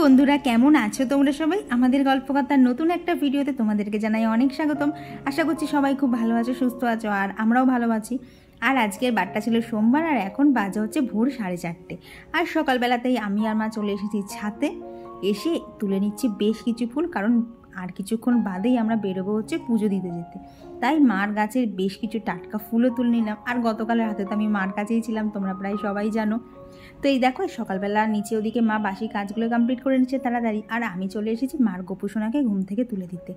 বন্ধুরা, কেমন আছো তোমরা সবাই? আমাদের গল্পকথার নতুন একটা ভিডিওতে তোমাদেরকে জানাই অনেক স্বাগতম। আশা করছি সবাই খুব ভালো আছো, সুস্থ আছো, আর আমরাও ভালো আছি। আর আজকের বারটা ছিল সোমবার, আর এখন বাজে হচ্ছে ভোর সাড়ে চারটে। আর সকালবেলাতেই আমি আর মা চলে এসেছি ছাতে এসে তুলে নিচ্ছি বেশ কিছু ফুল, কারণ আর কিছুক্ষণ বাদেই আমরা বেরোবো হচ্ছে পুজো দিতে যেতে। তাই মার গাছের বেশ কিছু টাটকা ফুলও তুলে নিলাম। আর গতকালের হাতে তো আমি মার কাছেই ছিলাম, তোমরা প্রায় সবাই জানো। তো এই দেখো সকালবেলা নিচে ওদিকে মা বাসি কাজগুলো কমপ্লিট করে নিচ্ছে তাড়াতাড়ি। আর আমি চলে এসেছি মার গোপুসোনাকে ঘুম থেকে তুলে দিতে।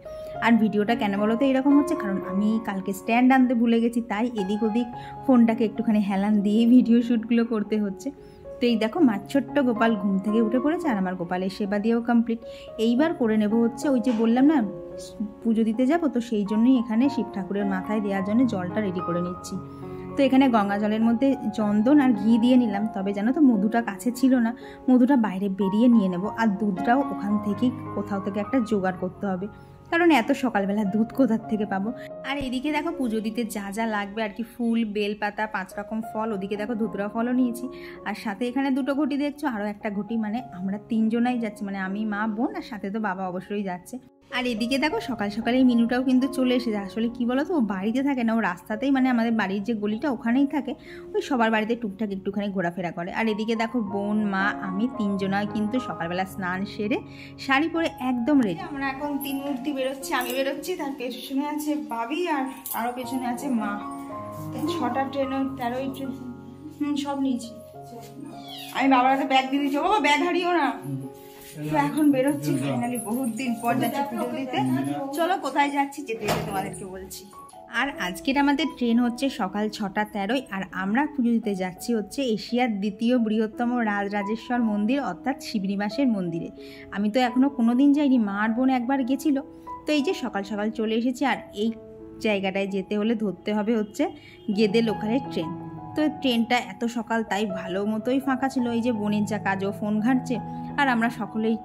আর ভিডিওটা কেন বলো তো এরকম হচ্ছে? কারণ আমি কালকে স্ট্যান্ড আনতে ভুলে গেছি, তাই এদিক ওদিক ফোনটাকে একটুখানি হেলান দিয়ে ভিডিও শ্যুটগুলো করতে হচ্ছে। তো এই দেখো, মার ছোট্ট গোপাল ঘুম থেকে উঠে পড়েছে আর আমার গোপালের সেবা দিয়েও কমপ্লিট এইবার করে নেব হচ্ছে ওই যে বললাম না, পুজো দিতে যাব, তো সেই জন্যই এখানে শিব ঠাকুরের মাথায় দেওয়ার জন্য জলটা রেডি করে নিচ্ছি। তো এখানে গঙ্গা জলের মধ্যে চন্দন আর ঘি দিয়ে নিলাম, তবে জানো তো মধুটা কাছে ছিল না। মধুটা বাইরে বেরিয়ে নিয়ে নেব আর দুধটাও ওখান থেকেই কোথাও থেকে একটা জোগাড় করতে হবে। কারণ এত সকালবেলা দুধ কোথার থেকে পাবো? আর এদিকে দেখো পুজো দিতে যা যা লাগবে আর কি, ফুল, বেলপাতা, পাঁচ রকম ফল, ওদিকে দেখো ধুতরা ফলও নিয়েছি। আর সাথে এখানে দুটো ঘটি দেখছ আরও একটা ঘটি মানে আমরা তিনজনাই যাচ্ছি মানে আমি, মা, বোন, আর সাথে তো বাবা অবশ্যই যাচ্ছে। আর এদিকে দেখো সকাল সকালে এই মিনুটাও কিন্তু চলে এসেছে। আসলে কি বলো তো ও বাড়িতে থাকে না, ও রাস্তাতেই মানে আমাদের বাড়ির যে গলিটা ওখানেই থাকে, ওই সবার বাড়িতে টুকটাক একটুখানি ঘোরাফেরা করে। আর এদিকে দেখো বোন, মা, আমি তিনজনা কিন্তু সকালবেলা স্নান সেরে শাড়ি পরে একদম রেডি আমরা এখন তিন মূর্তি বেরোচ্ছি, আমি বেরোচ্ছি, তার পেছনে আছে বাবি আর আরও পেছনে আছে মা। ছটা ট্রেন, ওই তেরোই ট্রেন, হুম, সব নিয়েছি। আমি বাবার হাতে ব্যাগ দিয়ে দিচ্ছি ও ব্যাগ হারিও না। তো এখন বেরোচ্ছি ফাইনালি বহুত দিন পর যাচ্ছি পুজো দিতে। চলো কোথায় যাচ্ছি যেতে যেতে তোমাদেরকে বলছি। আর আজকের আমাদের ট্রেন হচ্ছে সকাল ছটা তেরোই আর আমরা পুজো দিতে যাচ্ছি হচ্ছে এশিয়ার দ্বিতীয় বৃহত্তম রাজরাজেশ্বর মন্দির, অর্থাৎ শিবনিবাসের মন্দিরে। আমি তো এখনও কোনো দিন যাইনি মার বোন একবার গেছিল। তো এই যে সকাল সকাল চলে এসেছি, আর এই জায়গাটায় যেতে হলে ধরতে হবে হচ্ছে গেদে লোকালের ট্রেন। তো ট্রেনটা এত সকাল, তাই ভালো মতোই ফাঁকা ছিল। এই যে বোনের যা কাজও ফোন ঘাঁটছে, আর আমরা সকলেই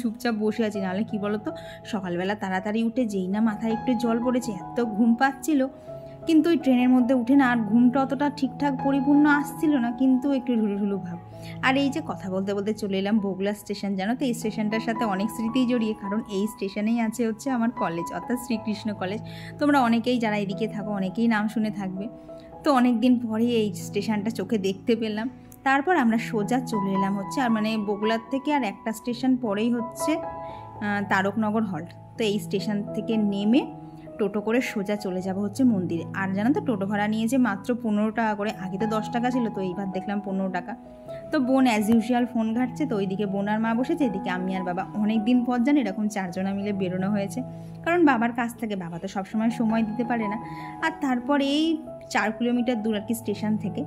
চুপচাপ বসে আছি। নাহলে কি বলতো? সকালবেলা তাড়াতাড়ি উঠে যেই না মাথায় একটু জল পড়েছে, এত ঘুম পাচ্ছিল। কিন্তু ওই ট্রেনের মধ্যে উঠে না, আর ঘুমটা অতটা ঠিকঠাক পরিপূর্ণ আসছিল না, কিন্তু একটু ঢুলু ঢুলু ভাব। আর এই যে কথা বলতে বলতে চলে এলাম বগুলা স্টেশন, জানো তো? এই স্টেশনটার সাথে অনেক স্মৃতিই জড়িয়ে, কারণ এই স্টেশনেই আছে হচ্ছে আমার কলেজ, অর্থাৎ শ্রীকৃষ্ণ কলেজ। তোমরা অনেকেই যারা এদিকে থাকো, অনেকেই নাম শুনে থাকবে। তো অনেক দিন পরে এই স্টেশনটা চোখে দেখতে পেলাম। তারপর আমরা সোজা চলে এলাম হচ্ছে আর মানে বগুলার থেকে আর একটা স্টেশন পরেই হচ্ছে তারকনগর হল্ট তো এই স্টেশন থেকে নেমে টোটো করে সোজা চলে যাব হচ্ছে মন্দিরে। আর জানো তো টোটো ভাড়া নিয়েছে মাত্র পনেরো টাকা করে, আগে তো দশ টাকা ছিল, তো এইবার দেখলাম পনেরো টাকা। তো বোন অ্যাজ ইউজুয়াল ফোন ঘাটছে, তো ওইদিকে বোন আর মা বসেছে, এদিকে আমি আর বাবা। অনেক দিন পর জানি এরকম চারজনা মিলে বেরোনো হয়েছে। কারণ বাবার কাছ থেকে, বাবা তো সবসময় সময় দিতে পারে না। আর তারপর এই চার কিলোমিটার দূর আর কি স্টেশন থেকে।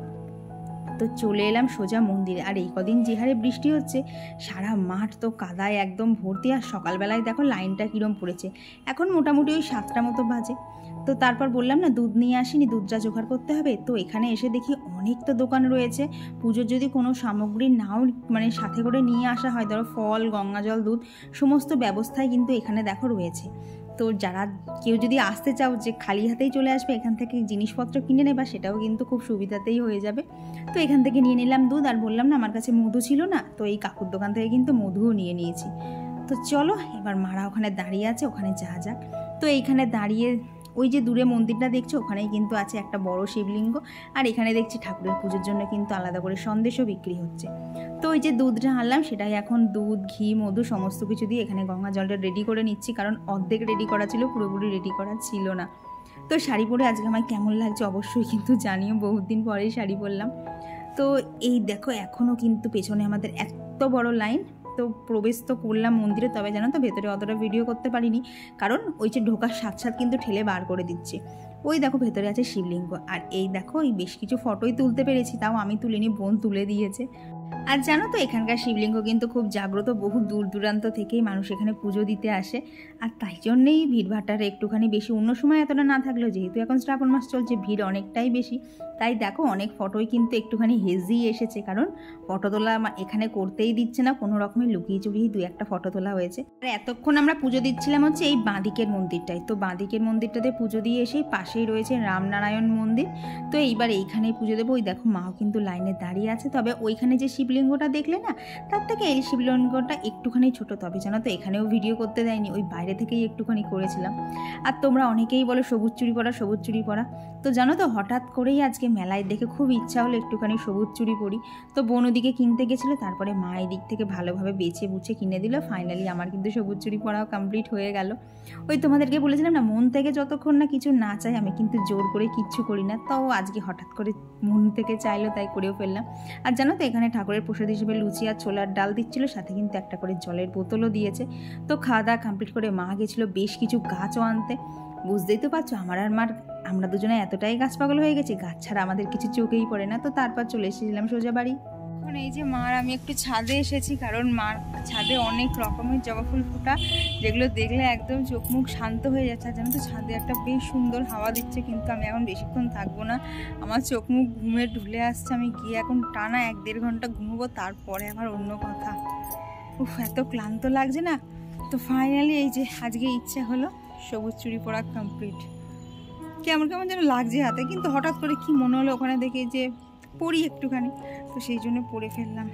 তো চলে এলাম সোজা মন্দিরে। আর এই কদিন যে হারে বৃষ্টি হচ্ছে, সারা মাঠ তো কাদায় একদম ভর্তি। আর সকালবেলায় দেখো লাইনটা কীরম পড়েছে। এখন মোটামুটি ওই সাতটা মতো বাজে। তো তারপর বললাম না, দুধ নিয়ে আসিনি, দুধটা জোগাড় করতে হবে। তো এখানে এসে দেখি অনেক তো দোকান রয়েছে। পুজোর যদি কোনো সামগ্রী নাও মানে সাথে করে নিয়ে আসা হয়, ধরো ফল, গঙ্গা জল, দুধ, সমস্ত ব্যবস্থাই কিন্তু এখানে দেখো রয়েছে। তো যারা কেউ যদি আসতে চাও যে খালি হাতেই চলে আসবে, এখান থেকে জিনিসপত্র কিনে নেবা, সেটাও কিন্তু খুব সুবিধাতেই হয়ে যাবে। তো এখান থেকে নিয়ে নিলাম দুধ, আর বললাম না, আমার কাছে মধু ছিল না, তো এই কাকুর দোকান থেকে কিন্তু মধুও নিয়ে নিয়েছি। তো চলো, এবার মারা ওখানে দাঁড়িয়ে আছে, ওখানে যা যাক। তো এইখানে দাঁড়িয়ে ওই যে দূরে মন্দিরটা দেখছ, ওখানেই কিন্তু আছে একটা বড় শিবলিঙ্গ। আর এখানে দেখছি ঠাকুরের পুজোর জন্য কিন্তু আলাদা করে সন্দেশও বিক্রি হচ্ছে। তো ওই যে দুধটা আনলাম, সেটাই এখন দুধ, ঘি, মধু সমস্ত কিছু দিয়ে এখানে গঙ্গা জলটা রেডি করে নিচ্ছি। কারণ অর্ধেক রেডি করা ছিল, পুরোপুরি রেডি করা ছিল না। তো শাড়ি পরে আজকে আমার কেমন লাগছে অবশ্যই কিন্তু জানিও বহুত দিন পরেই শাড়ি পরলাম। তো এই দেখো এখনও কিন্তু পেছনে আমাদের এত বড় লাইন তো প্রবেশ তো করলাম মন্দিরে, তবে জানো তো ভেতরে অতটা ভিডিও করতে পারিনি। কারণ ওই যে ঢোকার সাথ কিন্তু ঠেলে বার করে দিচ্ছে। ওই দেখো ভেতরে আছে শিবলিঙ্গ। আর এই দেখো, এই বেশ কিছু ফটোই তুলতে পেরেছি, তাও আমি তুলিনি, বোন তুলে দিয়েছে। আর জানো তো, এখানকার শিবলিঙ্গ কিন্তু খুব জাগ্রত, বহু দূর দূরান্ত থেকেই মানুষ এখানে পুজো দিতে আসে। আর তাই জন্যেই ভিড়ভাট্টার একটুখানি বেশি অন্য সময় এতটা না থাকলেও যেহেতু এখন শ্রাবণ মাস চলছে, ভিড় অনেকটাই বেশি। তাই দেখো, অনেক ফটোই কিন্তু একটুখানি হেজি এসেছে, কারণ ফটো তোলা এখানে করতেই দিচ্ছে না, কোনো রকমের লুকিয়ে চুরিয়ে দু একটা ফটো তোলা হয়েছে। আর এতক্ষণ আমরা পুজো দিচ্ছিলাম হচ্ছে এই বাঁদিকের মন্দিরটাই তো বাঁদিকের মন্দিরটাতে পুজো দিয়ে এসেই পাশেই রয়েছে রামনারায়ণ মন্দির। তো এইবার এইখানেই পুজো দেবো। ওই দেখো, মাও কিন্তু লাইনে দাঁড়িয়ে আছে। তবে ওইখানে যে শিবলিঙ্গটা দেখলে না, তার থেকে এই শিবলিঙ্গটা একটুখানি ছোট তবে। জানো তো, এখানেও ভিডিও করতে দেয়নি, ওই বাইরে থেকেই একটুখানি করেছিলাম। আর তোমরা অনেকেই বলো সবুজ চুরি পরা, সবুজ চুরি পরা। তো জানো তো, হঠাৎ করেই আজকে মেলায় দেখে খুব ইচ্ছা হলো একটুখানি সবুজ চুরি পরি। তো বোন ওদিকে কিনতে গেছিল, তারপরে মা এদিক থেকে ভালোভাবে বেছে বুছে কিনে দিল। ফাইনালি আমার কিন্তু সবুজ চুরি পরাও কমপ্লিট হয়ে গেল। ওই তোমাদেরকে বলেছিলাম না, মন থেকে যতক্ষণ না কিছু না চাই, আমি কিন্তু জোর করে কিচ্ছু করি না। তাও আজকে হঠাৎ করে মন থেকে চাইলো, তাই করেও ফেললাম। আর জানো তো, এখানে ঠাকুরের প্রসাদ হিসেবে লুচি আর ছোলার ডাল দিচ্ছিল, সাথে কিন্তু একটা করে জলের বোতলও দিয়েছে। তো খাওয়া দাওয়া কমপ্লিট করে মা গেছিল বেশ কিছু গাছও আনতে। বুঝতেই তো পারছ, আমার আর মার, আমরা দুজনে এতটাই গাছ পাগল হয়ে গেছি, গাছ ছাড়া আমাদের কিছু চোখেই পড়ে না। তো তারপর চলে এসেছিলাম সোজা বাড়ি। এখন এই যে মার, আমি একটু ছাদে এসেছি কারণ মার ছাদে অনেক রকমের জবা ফুল ফোটা, যেগুলো দেখলে একদম চোখ মুখ শান্ত হয়ে যাচ্ছে। আর জানো তো, ছাদে একটা বেশ সুন্দর হাওয়া দিচ্ছে, কিন্তু আমি এখন বেশিক্ষণ থাকব না। আমার চোখ মুখ ঘুমে ঢুলে আসছে, আমি গিয়ে এখন টানা এক দেড় ঘণ্টা ঘুমবো, তারপরে আমার অন্য কথা। উফ, এত ক্লান্ত লাগছে না? তো ফাইনালি এই যে আজকে ইচ্ছা হলো, সবুজ চুরি পরা কমপ্লিট কেমন কেমন যেন লাগছে হাতে, কিন্তু হঠাৎ করে কি মনে হলো ওখানে দেখে যে পড়ি একটুখানি। তো সেই জন্য পরে ফেললাম।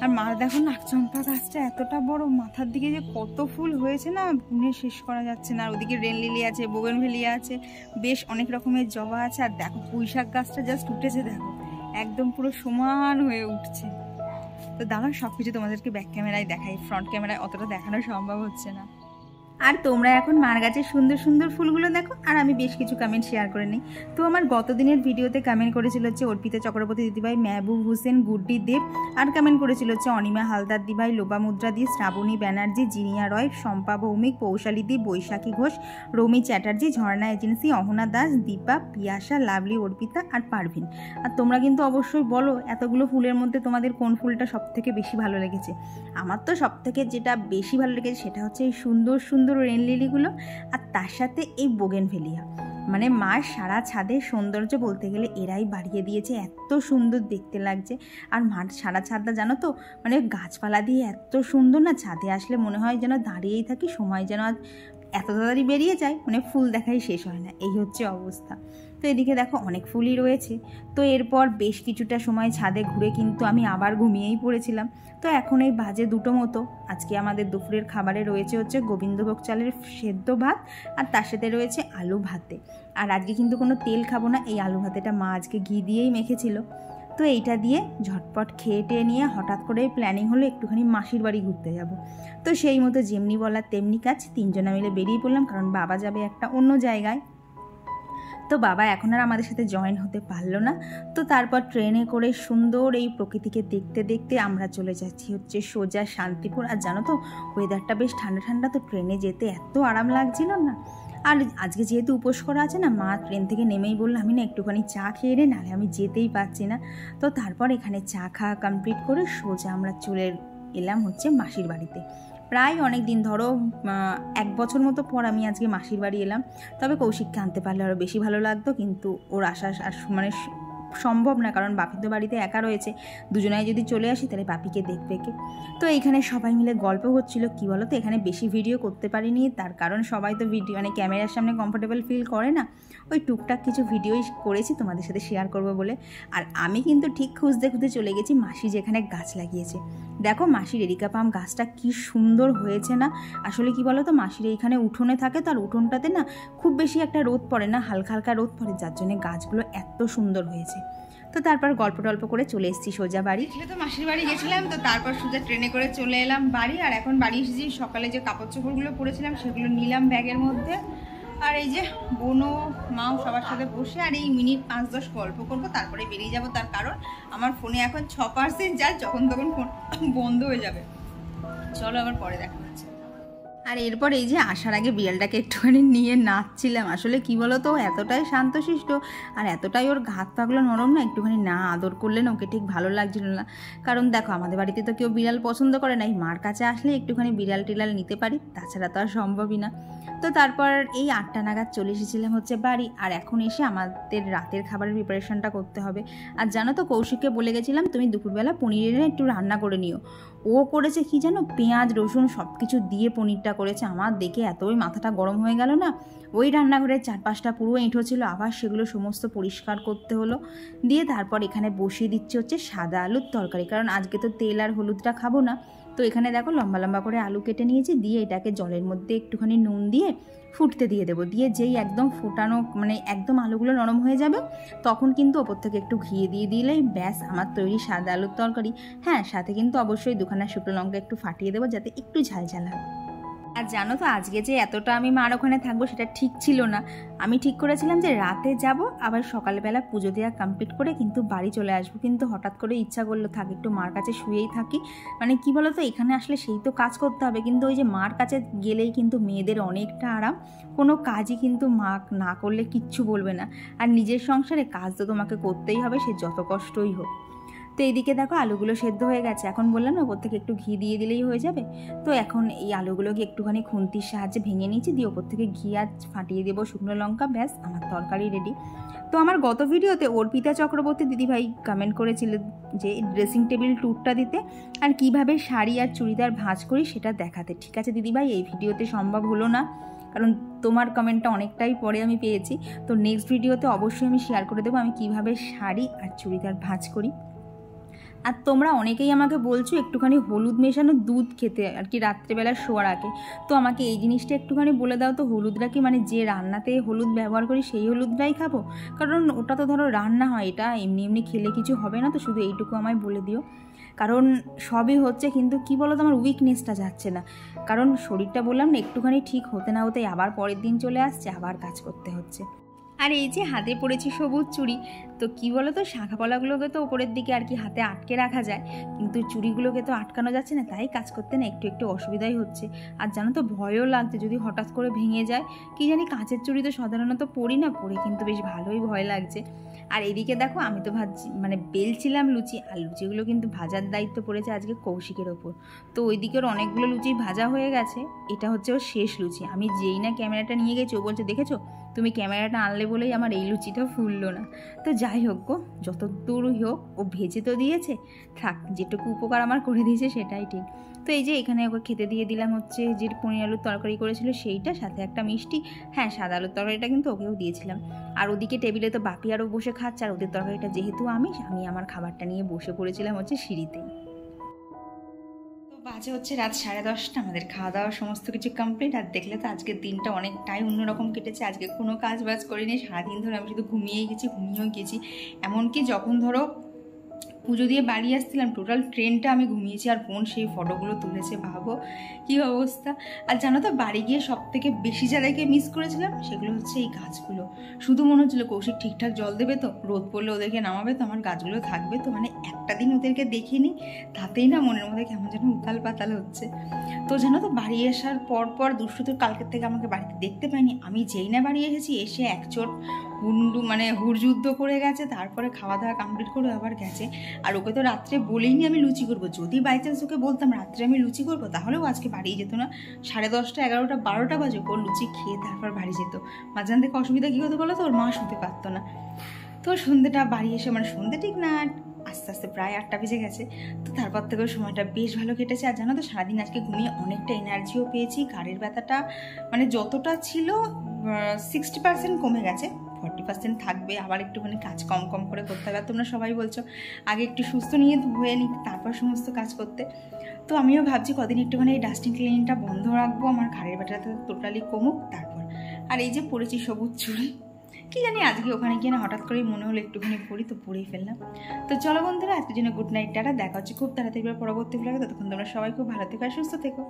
আর মার দেখো নাকচম্পা গাছটা এতটা বড়, মাথার দিকে যে কত ফুল হয়েছে না, গুনে শেষ করা যাচ্ছে না। আর ওদিকে রেন লিলি আছে, বোগেন ভেলিয়া আছে, বেশ অনেক রকমের জবা আছে। আর দেখো পুঁইশাক গাছটা জাস্ট উঠেছে দেখো। একদম পুরো সমান হয়ে উঠছে। তো দাঁড়াও সব কিছু তোমাদেরকে ব্যাক ক্যামেরায় দেখাই। ফ্রন্ট ক্যামেরায় অতটা দেখানো সম্ভব হচ্ছে না। আর তোমরা এখন মার গাছের সুন্দর সুন্দর ফুলগুলো দেখো, আর আমি বেশ কিছু কমেন্ট শেয়ার করে নিই। তো আমার গত দিনের ভিডিওতে কমেন্ট করেছিল হচ্ছে অর্পিতা চক্রবর্তী দিদিভাই, মেহবুব হোসেন, গুড্ডি দেব, আর কমেন্ট করেছিল হচ্ছে অনিমা হালদার দিভাই লোবা মুদ্রা দি, শ্রাবণী ব্যানার্জি, জিনিয়া রয়, শম্পা ভৌমিক, পৌশালী দি, বৈশাখী ঘোষ, রমি চ্যাটার্জি, ঝর্ণা এজেন্সি, অহনা দাস, দীপা পিয়াসা লাভলি, অর্পিতা, আর পারভিন। আর তোমরা কিন্তু অবশ্যই বলো এতগুলো ফুলের মধ্যে তোমাদের কোন ফুলটা সব থেকে বেশি ভালো লেগেছে। আমার তো সব থেকে যেটা বেশি ভালো লেগেছে সেটা হচ্ছে এই সুন্দর সুন্দর রেন লিলিগুলো আর তার সাথে এই বোগেন ভেলিয়া মানে মার সারা ছাদের সৌন্দর্য বলতে গেলে এরাই বাড়িয়ে দিয়েছে, এত সুন্দর দেখতে লাগছে। আর মার সারা ছাদটা জানো তো মানে গাছপালা দিয়ে এত সুন্দর না, ছাদে আসলে মনে হয় যেন দাঁড়িয়েই থাকি, সময় যেন এত তাড়াতাড়ি বেরিয়ে যায় মানে ফুল দেখাই শেষ হয় না, এই হচ্ছে অবস্থা। তো এদিকে দেখো অনেক ফুলই রয়েছে। তো এরপর বেশ কিছুটা সময় ছাদে ঘুরে কিন্তু আমি আবার ঘুমিয়েই পড়েছিলাম। তো এখন এই বাজে দুটো মতো। আজকে আমাদের দুপুরের খাবারে রয়েছে হচ্ছে গোবিন্দভোগ চালের সেদ্ধ ভাত আর তার সাথে রয়েছে আলু ভাতে। আর আজকে কিন্তু কোনো তেল খাব না, এই আলু ভাতেটা মা আজকে ঘি দিয়েই মেখেছিল। তো এইটা দিয়ে ঝটপট খেয়ে টেয়ে নিয়ে হঠাৎ করে প্ল্যানিং হলো একটুখানি মাসির বাড়ি ঘুরতে যাব। তো সেই মতো যেমনি বলার তেমনি কাজ, তিনজনা মিলে বেরিয়ে পড়লাম কারণ বাবা যাবে একটা অন্য জায়গায়। তো বাবা এখন আর আমাদের সাথে জয়েন হতে পারল না। তো তারপর ট্রেনে করে সুন্দর এই প্রকৃতিকে দেখতে দেখতে আমরা চলে যাচ্ছি হচ্ছে সোজা শান্তিপুর। আর জানো তো ওয়েদারটা বেশ ঠান্ডা ঠান্ডা, তো ট্রেনে যেতে এত আরাম লাগছিল না। আর আজকে যেহেতু উপোস করা আছে না, মা ট্রেন থেকে নেমেই বলল, আমি না একটুখানি চা খেয়ে রে নাহলে আমি যেতেই পারছি না। তো তারপর এখানে চা খাওয়া কমপ্লিট করে সোজা আমরা চলে এলাম হচ্ছে মাসির বাড়িতে। প্রায় অনেক দিন ধরো এক বছর মতো পর আমি আজকে মাসির বাড়ি এলাম। তবে কৌশিককে আনতে পারলে আরও বেশি ভালো লাগতো, কিন্তু ওর আশা মানে সম্ভব না, কারণ বাপি তো বাড়িতে একা রয়েছে। দুজনাই যদি চলে আসি, তাহলে বাপিকে দেখবে কে? তো এইখানে সবাই মিলে গল্প হচ্ছিল, কি বলো তো এখানে বেশি ভিডিও করতে পারিনি, তার কারণ সবাই তো ভিডিও মানে ক্যামেরার সামনে কমফোর্টেবল ফিল করে না। ওই টুকটাক কিছু ভিডিওই করেছি, তোমাদের সাথে শেয়ার করব বলে। আর আমি কিন্তু ঠিক খুঁজতে খুঁজতে চলে গেছি মাসি যেখানে গাছ লাগিয়েছে। দেখো মাসির এরিকা পাম গাছটা কি সুন্দর হয়েছে না? আসলে কি বলো তো মাসির এইখানে উঠোনে থাকে, তার উঠোনটাতে না খুব বেশি একটা রোদ পড়ে না, হালকা হালকা রোদ পড়ে, যার জন্য গাছগুলো এত সুন্দর হয়েছে। তো তারপর গল্প টল্প করে চলে এসেছি সোজা বাড়ি। তো মাসির বাড়ি গেছিলাম, তো তারপর সোজা ট্রেনে করে চলে এলাম বাড়ি। আর এখন বাড়ি এসেছি, সকালে যে কাপড় চোপড়গুলো পরেছিলাম সেগুলো নিলাম ব্যাগের মধ্যে। আর এই যে বোনও, মাও সবার সাথে বসে, আর এই মিনিট পাঁচ দশ গল্প করব, তারপরে বেরিয়ে যাব তার কারণ আমার ফোনে এখন ছ পার্সেন্ট যায় যখন তখন ফোন বন্ধ হয়ে যাবে। চলো আবার পরে দেখা হচ্ছে। আর এরপর এই যে আসার আগে বিড়ালটাকে একটুখানি নিয়ে নাচছিলাম। আসলে কি বলতো, এতটাই শান্তশিষ্ট আর এতটাই ওর ঘাত পাগলো নরম না, একটুখানি না আদর করলে না ওকে ঠিক ভালো লাগছিল না। কারণ দেখো, আমাদের বাড়িতে তো কেউ বিড়াল পছন্দ করে না, এই মার কাছে আসলে একটুখানি বিড়াল টিড়াল নিতে পারি, তাছাড়া তো আর সম্ভবই না। তো তারপর এই আটটা নাগাদ চলে এসেছিলাম হচ্ছে বাড়ি। আর এখন এসে আমাদের রাতের খাবারের প্রিপারেশনটা করতে হবে। আর জানো তো কৌশিককে বলে গেছিলাম, তুমি দুপুরবেলা পনিরের একটু রান্না করে নিও। ও করেছে কি যেন পেঁয়াজ, রসুন সব কিছু দিয়ে পনিরটা করেছে। আমার দেখে এতই মাথাটা গরম হয়ে গেল না। ওই রান্নাঘরের চার পাঁচটা পুরো এঁঠো ছিল। আবার সেগুলো সমস্ত পরিষ্কার করতে হলো। দিয়ে তারপর এখানে বসিয়ে দিচ্ছে হচ্ছে সাদা আলুর তরকারি। কারণ আজকে তো তেল আর হলুদটা খাব না। তো এখানে দেখো লম্বা লম্বা করে আলু কেটে নিয়েছি। দিয়ে এটাকে জলের মধ্যে একটুখানি নুন দিয়ে ফুটতে দিয়ে দেবো। দিয়ে যেই একদম ফোটানো মানে একদম আলুগুলো নরম হয়ে যাবে, তখন কিন্তু ওপর থেকে একটু ঘিয়ে দিয়ে দিলেই ব্যাস, আমার তৈরি সাদা আলুর তরকারি। হ্যাঁ সাথে কিন্তু অবশ্যই দুখানা শুকনো লঙ্কা একটু ফাটিয়ে দেবো, যাতে একটু ঝাল ঝাল হয়। আর জানো তো, আজকে যে এতটা আমি মার ওখানে থাকব সেটা ঠিক ছিল না। আমি ঠিক করেছিলাম যে রাতে যাব, আবার সকালবেলা পুজো দেওয়া কমপ্লিট করে কিন্তু বাড়ি চলে আসব। কিন্তু হঠাৎ করে ইচ্ছা করল, থাক, একটু মার কাছে শুয়েই থাকি। মানে কি বলো তো এখানে আসলে সেই তো কাজ করতে হবে। কিন্তু ওই যে মার কাছে গেলেই কিন্তু মেয়েদের অনেকটা আরাম। কোনো কাজই কিন্তু মা না করলে কিচ্ছু বলবে না। আর নিজের সংসারে কাজ তো তোমাকে করতেই হবে, সে যত কষ্টই হোক। তো এইদিকে দেখো আলুগুলো সেদ্ধ হয়ে গেছে। এখন বললাম না, ওপর থেকে একটু ঘি দিয়ে দিলেই হয়ে যাবে। তো এখন এই আলুগুলোকে একটুখানি খুন্তির সাহায্যে ভেঙে নিয়েছি, দিয়ে ওপর থেকে ঘি আর ফাটিয়ে দেবো শুকনো লঙ্কা, ব্যাস, আমার তরকারি রেডি তো আমার গত ভিডিওতে অর্পিতা চক্রবর্তী দিদিভাই কমেন্ট করেছিল যে ড্রেসিং টেবিল ট্যুরটা দিতে আর কীভাবে শাড়ি আর চুড়িদার ভাঁজ করি সেটা দেখাতে। ঠিক আছে দিদিভাই, এই ভিডিওতে সম্ভব হলো না, কারণ তোমার কমেন্টটা অনেকটাই পরে আমি পেয়েছি। তো নেক্সট ভিডিওতে অবশ্যই আমি শেয়ার করে দেবো আমি কীভাবে শাড়ি আর চুড়িদার ভাঁজ করি। আর তোমরা অনেকেই আমাকে বলছো একটুখানি হলুদ মেশানো দুধ খেতে, আর কি রাত্রেবেলা শোয়ার আগে। তো আমাকে এই জিনিসটা একটুখানি বলে দাও তো, হলুদটা কি মানে যে রান্নাতে হলুদ ব্যবহার করি সেই হলুদটাই খাব? কারণ ওটা তো ধরো রান্না হয়, এটা এমনি এমনি খেলে কিছু হবে না তো, শুধু এইটুকু আমায় বলে দিও। কারণ সবই হচ্ছে কিন্তু কি বলো তো আমার উইকনেসটা যাচ্ছে না। কারণ শরীরটা বললাম না, একটুখানি ঠিক হতে না হতে আবার পরের দিন চলে আসছে, আবার কাজ করতে হচ্ছে। আর এই যে হাতে পড়েছি সবুজ চুড়ি, তো কি বলো তো শাখাপলাগুলোকে তো ওপরের দিকে আর কি হাতে আটকে রাখা যায়। কিন্তু চুড়িগুলোকে তো আটকানো যাচ্ছে না, তাই কাজ করতে না একটু একটু অসুবিধাই হচ্ছে। আর জানো তো, ভয়ও লাগছে যদি হঠাৎ করে ভেঙে যায়। কি জানি কাঁচের চুড়ি তো সাধারণত পড়ি না, পরে কিন্তু বেশ ভালোই ভয় লাগছে। আর এদিকে দেখো, আমি তো ভাবছি মানে বেলছিলাম লুচি, আর লুচিগুলো কিন্তু ভাজার দায়িত্ব পড়েছে আজকে কৌশিকের ওপর। তো ওই দিকের অনেকগুলো লুচি ভাজা হয়ে গেছে, এটা হচ্ছে ওর শেষ লুচি। আমি যেই না ক্যামেরাটা নিয়ে গেছি, ও বলছে, দেখেছ? তুমি ক্যামেরাটা আনলে বলেই আমার এই লুচিটা ফুললো না। তো যাই হোক গো যত দূরই হোক, ও ভেজে তো দিয়েছে। থাক, যেটুকু উপকার আমার করে দিয়েছে সেটাই ঠিক। তো এই যে এখানে ওকে খেতে দিয়ে দিলাম হচ্ছে যে পনির আলুর তরকারি করেছিল সেইটা, সাথে একটা মিষ্টি। হ্যাঁ সাদা আলুর তরকারিটা কিন্তু ওকেও দিয়েছিলাম। আর ওদিকে টেবিলে তো বাপি আরও বসে খাচ্ছে, আর ওদের তরকারিটা যেহেতু আমি আমি আমার খাবারটা নিয়ে বসে পড়েছিলাম হচ্ছে সিঁড়িতেই বাজে হচ্ছে রাত সাড়ে দশটা, আমাদের খাওয়া দাওয়া সমস্ত কিছু কমপ্লিট আর দেখলে তো আজকের দিনটা অনেকটাই অন্যরকম কেটেছে। আজকে কোনো কাজ বাজ করিনি, সারাদিন ধরে আমি শুধু ঘুমিয়েই গেছি, ঘুমিয়েও গেছি। এমনকি যখন ধরো পুজো দিয়ে বাড়ি আসছিলাম টোটাল ট্রেনটা আমি ঘুমিয়েছি, আর বোন সেই ফটোগুলো তুলেছে, ভাবো কি অবস্থা। আর জানো তো, বাড়ি গিয়ে সব থেকে বেশি যা দেখে মিস করেছিলাম, সেগুলো হচ্ছে এই গাছগুলো। শুধু মনে হচ্ছিল কৌশিক ঠিকঠাক জল দেবে তো, রোদ পড়লে ওদেরকে নামাবে তো, আমার গাছগুলো থাকবে তো মানে একটা দিন ওদেরকে দেখিনি, তাতেই না মনের মধ্যে কেমন যেন উতাল পাতাল হচ্ছে। তো জানো তো, বাড়ি আসার পর পর দুষ্টু তো কালকের থেকে আমাকে বাড়িতে দেখতে পাইনি। আমি যেই না বাড়ি এসেছি, এসে একচোট হুন্ডু মানে হুড়যুদ্ধ করে গেছে, তারপরে খাওয়া দাওয়া কমপ্লিট করে আবার গেছে। আর ওকে তো রাত্রে বলেইনি আমি লুচি করব। যদি বাই চান্স ওকে বলতাম রাত্রে আমি লুচি করব, তাহলেও আজকে বাড়ি যেত না। সাড়ে দশটা, এগারোটা, বারোটা বাজে, ওর লুচি খেয়ে তারপর বাড়ি যেত। মাঝখান থেকে অসুবিধা কী হতো বলো তো? ওর মা শুতে পারতো না। তো সন্ধ্যেটা বাড়ি এসে মানে সন্ধ্যে ঠিক না আস্তে আস্তে প্রায় আটটা বেজে গেছে। তো তারপর থেকে সময়টা বেশ ভালো কেটেছে। আর জানো তো, সারাদিন আজকে ঘুমিয়ে অনেকটা এনার্জিও পেয়েছি। গাড়ির ব্যথাটা মানে যতটা ছিল সিক্সটি পার্সেন্ট কমে গেছে। ফর্টি পার্সেন্ট থাকবে। আবার একটুখানি কাজ কম কম করে করতে হবে। তোমরা সবাই বলছো, আগে একটু সুস্থ নিয়ে হয়ে নিই, তারপর সমস্ত কাজ করতে। তো আমিও ভাবছি কদিন একটুখানি এই ডাস্টিং ক্লিনিংটা বন্ধ রাখব। আমার ঘাড়ের ব্যথাটা টোটালি কমুক, তারপর। আর এই যে পড়েছি সবুজ চুড়ি কি জানি আজকে ওখানে গিয়ে না হঠাৎ করেই মনে হলো একটুখানি পড়ি, তো পড়েই ফেললাম। তো চলো বন্ধুরা, আজকের জন্য গুড নাইট টাটা, দেখা হচ্ছে খুব তাড়াতাড়ি পরবর্তী ফ্লাগে ততক্ষণ তোমরা সবাই খুব ভালো থেকো আর সুস্থ থেকো।